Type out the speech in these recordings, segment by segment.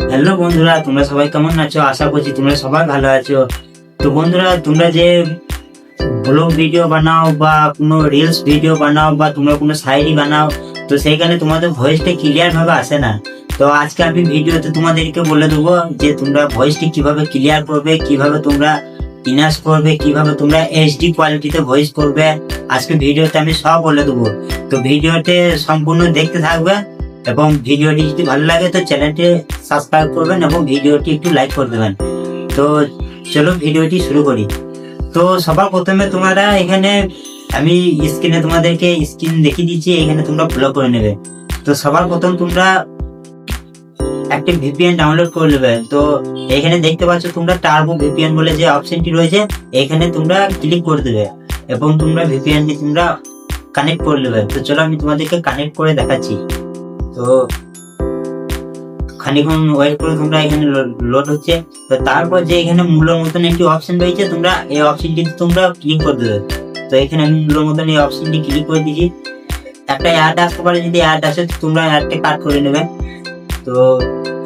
Hello বন্ধুরা, তোমরা সবাই কেমন আছো? আশা করছি তোমরা সবাই ভালো আছো। তো বন্ধুরা, তোমরা যে ব্লগ ভিডিও বানাও বা কোনো রিলস ভিডিও বানাও বা তোমরা কোনো শায়রি বানাও, তো সেইখানে তোমাদের ভয়েসটা ক্লিয়ার ভাবে আসে না। তো আজকে আমি ভিডিওতে তোমাদেরকে বলে দেবো যে তোমরা ভয়েসটি কীভাবে ক্লিয়ার করবে, কীভাবে তোমরা ইনাস করবে, কীভাবে তোমরা এইচডি কোয়ালিটিতে ভয়েস করবে, আজকে ভিডিওতে আমি সব বলে দেবো। তো ভিডিওতে সম্পূর্ণ দেখতে থাকবে। এবং ভিডিওটি যদি ভালো লাগে, তো চ্যানেলটি সাবস্ক্রাইব করবেন এবং ভিডিওটি একটু লাইক করে দেবেন। তো চলো ভিডিওটি শুরু করি। তো সবার প্রথমে তোমরা এখানে, আমি স্ক্রিনে তোমাদেরকে স্ক্রিন দেখিয়ে দিচ্ছি, এখানে তোমরা ফলো করে নেবে। তো সবার প্রথম তোমরা একটা ভিপিএন ডাউনলোড করে নেবে। তো এখানে দেখতে পাচ্ছ তোমরা টার্বো ভিপিএন বলে যে অপশনটি রয়েছে, এখানে তোমরা ক্লিক করে দেবে এবং তোমরা ভিপিএনটি তোমরা কানেক্ট করে নেবে। তো চলো আমি তোমাদেরকে কানেক্ট করে দেখাচ্ছি। তো খানিক্ষণ ওয়েট করে তোমরা এখানে লোড হচ্ছে। তো তারপর যে এখানে মূল্যর মতন একটি অপশন রয়েছে, তোমরা এই অপশনটি তোমরা ক্লিক করে দেবে। তো এখানে আমি মূল্যর মতন এই অপশনটি ক্লিক করে দিয়েছি। একটা অ্যাড আসতে পারে, যদি অ্যাড আসে তোমরা অ্যাডটা কাট করে নেবে। তো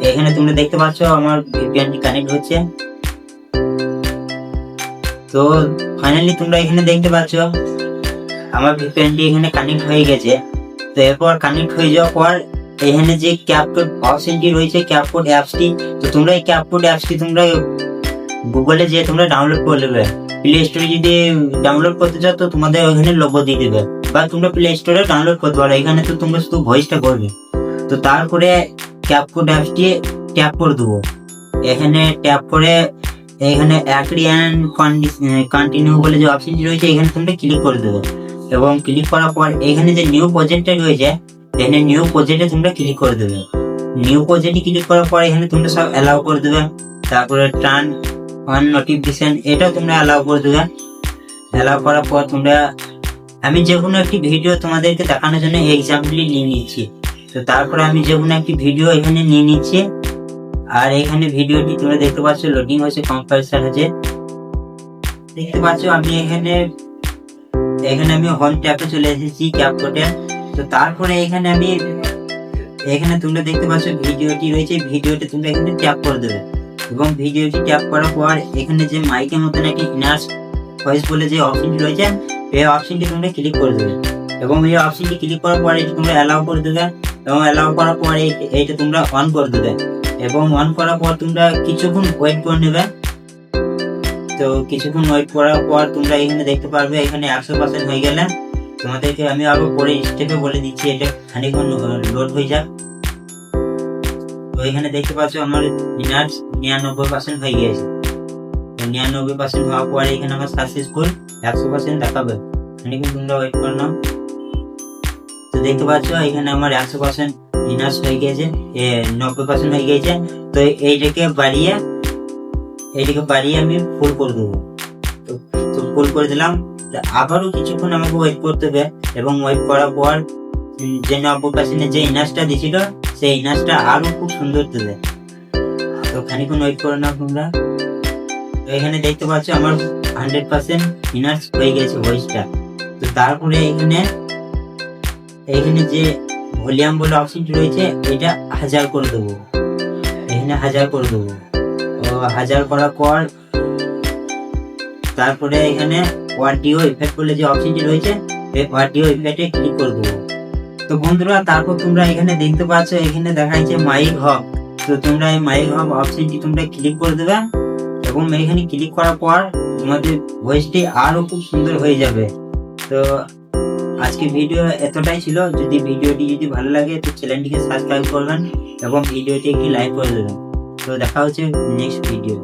এখানে তোমরা দেখতে পাচ্ছ আমার ভিপিএনটি কানেক্ট হচ্ছে। তো ফাইনালি তোমরা এখানে দেখতে পাচ্ছ, আমার ভিপিএনটি এখানে কানেক্ট হয়ে গেছে। তো এরপর কানেক্ট হয়ে যাওয়ার পর এখানে যে ক্যাপকোড অপশনটি রয়েছে ক্যাপকোড অ্যাপসটি তো তোমরা এই ক্যাপকোড অ্যাপসটি তোমরা গুগলে যে তোমরা ডাউনলোড করে নেবে। প্লে স্টোরে যদি ডাউনলোড করতে চাও, তো তোমাদের ওখানে লোগো দিয়ে দেবে। বা তোমরা প্লে স্টোরে ডাউনলোড করতে পারো, এখানে তো তোমরা শুধু ভয়েসটা করবে। তো তারপরে ক্যাপকোড অ্যাপসটি ট্যাপ করে দেবো। এখানে ট্যাপ করে এখানে অ্যাগ্রি অ্যান্ড কন্টিনিউ বলে যে অপশনটি রয়েছে, এখানে তোমরা ক্লিক করে দেবে। এবং ক্লিক করার পর এখানে যে নিউ প্রজেক্টটা রয়েছে, এখানে নিউ প্রজেক্টে তোমরা ক্লিক করে দেবে। নিউ প্রজেক্টে ক্লিক করার পর এখানে তোমরা সব অ্যালাউ করে দেবে। তারপরে টার্ন অন নোটিফিকেশন এটাও তোমরা অ্যালাউ করে দেবে। অ্যালাউ করার পর তোমরা, আমি যে কোনো একটি ভিডিও তোমাদেরকে দেখানোর জন্য এক্সাম্পলি নিয়ে নিচ্ছি। তো তারপরে আমি যে কোনো একটি ভিডিও এখানে নিয়ে নিচ্ছি। আর এখানে ভিডিওটি তোমরা দেখতে পাচ্ছ লোডিং হচ্ছে কম্পারিশন হচ্ছে দেখতে পাচ্ছ, আমি এখানে এখানে আমি হোম ট্যাপে চলে এসেছি ক্যাপকোটে তো তারপরে এখানে আমি, এখানে তোমরা দেখতে পাচ্ছ ভিডিওটি রয়েছে, ভিডিওটি তোমরা এখানে ট্যাপ করে দেবে। এবং ভিডিওটি ট্যাপ করার পর এখানে যে মাইকের মতন একটি ইনার্স ভয়েস বলে যে অপশনটি রয়েছে, এই অপশনটি তোমরা ক্লিক করে দেবে। এবং এই অপশনটি ক্লিক করার পর এটা তোমরা অ্যালাউ করে দেবে। এবং অ্যালাউ করার পর এইটা তোমরা অন করে দেবে। এবং অন করার পর তোমরা কিছুক্ষণ ওয়েট করে নেবে। তো কিছুক্ষণ ওয়েট করার পর তোমরা এখানে দেখতে পারবে, এখানে একশো পার্সেন্ট হয়ে গেলে। তোমাদেরকে আমি আরও পরে স্টেপে বলে দিচ্ছি, এটা খানিক্ষণ লোড হয়ে যাক। তো এখানে দেখতে পাচ্ছ আমার ইনার্স নিরানব্বই পার্সেন্ট হয়ে গিয়েছে। তো নিরানব্বই পার্সেন্ট হওয়ার পরে এখানে আমার সাকসেসফুল একশো পার্সেন্ট দেখাবে। খানিক্ষণ তোমরা ওয়েট করে নাও। তো দেখতে পাচ্ছ এখানে আমার একশো পার্সেন্ট ইনার্স হয়ে গিয়েছে নব্বই পার্সেন্ট হয়ে গিয়েছে। তো এইটাকে বাড়িয়ে এইটাকে বাড়িয়ে আমি ফুল করে দেবো। তো তো ফুল করে দিলাম। আবারও কিছুক্ষণ আমাকে ওয়েট করতে হবে এবং ওয়েট করার পর যে নব্বই পার্সেন্টের যে ইনার্সটা দিছিল, সেই ইনার্সটা আরও খুব সুন্দর দেবে। তো খানিক্ষণ ওয়েট করে নাও তোমরা। এখানে দেখতে পাচ্ছ আমার হান্ড্রেড পার্সেন্ট ইনার্স হয়ে গেছে ভয়েসটা তো তারপরে এখানে এখানে যে ভলিউম বলে অপশনটি রয়েছে, এটা হাজার করে দেবো। এখানে হাজার করে দেবো। হাজার করার পর তারপরে এখানে অডিও ইফেক্ট বলে যে অপশনটি রয়েছে, এই অডিও ইফেক্টে ক্লিক করে দেবো। তো বন্ধুরা, তারপর তোমরা এখানে দেখতে পাচ্ছ, এখানে দেখাচ্ছে মাইক হব তো তোমরা এই মাইক হব অপশনটি তোমরা ক্লিক করে দেবে এবং এখানে ক্লিক করার পর তোমাদের ভয়েসটি আরও খুব সুন্দর হয়ে যাবে। তো আজকে ভিডিও এতটাই ছিল। যদি ভিডিওটি যদি ভালো লাগে, তো চ্যানেলটিকে সাবস্ক্রাইব করবেন এবং ভিডিওটি একটি লাইক করে দেবেন। তো দেখা হচ্ছে নেক্সট ভিডিও